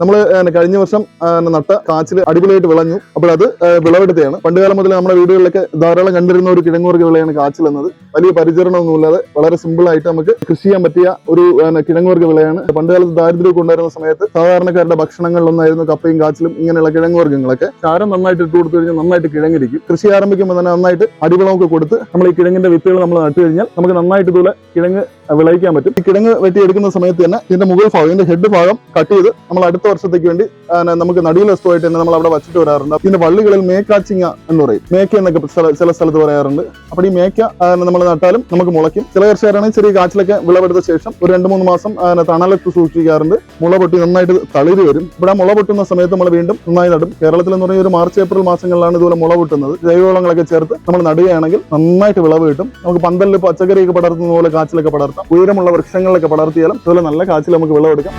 നമ്മൾ കഴിഞ്ഞ വർഷം നട്ട കാച്ചിൽ അടിപൊളിയായിട്ട് വിളഞ്ഞു. അപ്പോൾ അത് വിളവെടുത്തെയാണ്. പണ്ടുകാലം മുതൽ നമ്മുടെ വീടുകളിലൊക്കെ ധാരാളം കണ്ടിരുന്ന ഒരു കിഴങ്ങുവർഗ വിളയാണ് കാച്ചിൽ എന്നത്. വലിയ പരിചരണമൊന്നുമില്ലാതെ വളരെ സിമ്പിൾ ആയിട്ട് നമുക്ക് കൃഷി ചെയ്യാൻ പറ്റിയ ഒരു കിഴങ്ങുവർഗ വിളയാണ്. പണ്ടുകാലത്ത് ദാരിദ്ര്യമൊക്കെ ഉണ്ടായിരുന്ന സമയത്ത് സാധാരണക്കാരുടെ ഭക്ഷണങ്ങളിലൊന്നായിരുന്നു കപ്പയും കാച്ചിലും ഇങ്ങനെയുള്ള കിഴങ്ങുവർഗങ്ങളൊക്കെ ചാരം നന്നായിട്ട് ഇട്ട് കൊടുത്തു കഴിഞ്ഞാൽ നന്നായിട്ട് കിഴങ്ങിരിക്കും. കൃഷി ആരംഭിക്കുമ്പോൾ തന്നെ നന്നായിട്ട് അടിവളമൊക്കെ കൊടുത്ത് നമ്മൾ ഈ കിഴങ്ങിന്റെ വിത്തുകൾ നമ്മൾ നട്ടു കഴിഞ്ഞാൽ നമുക്ക് നന്നായിട്ട് ഇതുപോലെ കിഴങ്ങ് വിളയിക്കാൻ പറ്റും. ഈ കിഴങ്ങ് വെട്ടിയെടുക്കുന്ന സമയത്ത് തന്നെ ഇതിന്റെ മുകൾ ഭാഗം ഇതിന്റെ ഹെഡ് ഭാഗം കട്ട് ചെയ്ത് നമ്മൾ അടുത്ത വർഷത്തേക്ക് വേണ്ടി നമുക്ക് നടിയിൽ വസ്തുവായിട്ട് തന്നെ നമ്മൾ അവിടെ വച്ചിട്ട് വരാറുണ്ട്. പിന്നെ വള്ളികളിൽ മേക്കാച്ചിങ്ങ എന്ന് പറയും. മേക്ക എന്നൊക്കെ ചില സ്ഥലത്ത് പറയാറുണ്ട്. അപ്പോൾ ഈ മേക്ക നമ്മൾ നട്ടാലും നമുക്ക് മുളയ്ക്കും. ചില കർഷകരാണെങ്കിൽ ചെറിയ കാച്ചിലൊക്കെ വിളവെടുത്ത ശേഷം ഒരു രണ്ട് മൂന്ന് മാസം തണലത്ത് സൂക്ഷിക്കാറുണ്ട്. മുള പൊട്ടി നന്നായിട്ട് തളിര് വരും. ഇവിടെ മുള പൊട്ടുന്ന സമയത്ത് നമ്മൾ വീണ്ടും നന്നായി നടും. കേരളത്തിൽ എന്ന് പറഞ്ഞാൽ ഒരു മാർച്ച് ഏപ്രിൽ മാസങ്ങളിലാണ് ഇതുപോലെ മുള പൊട്ടുന്നത്. ജൈവവളങ്ങളൊക്കെ ചേർത്ത് നമ്മൾ നടുകയാണെങ്കിൽ നന്നായിട്ട് വിളവ് കിട്ടും. നമുക്ക് പന്തലിൽ പച്ചക്കറിയൊക്കെ പടർത്തുന്ന പോലെ കാച്ചിലൊക്കെ പടർത്താം. ഉയരമുള്ള വൃക്ഷങ്ങളിലൊക്കെ പടർത്തിയാലും അതുപോലെ നല്ല കാച്ചിൽ നമുക്ക് വിളവെടുക്കാം.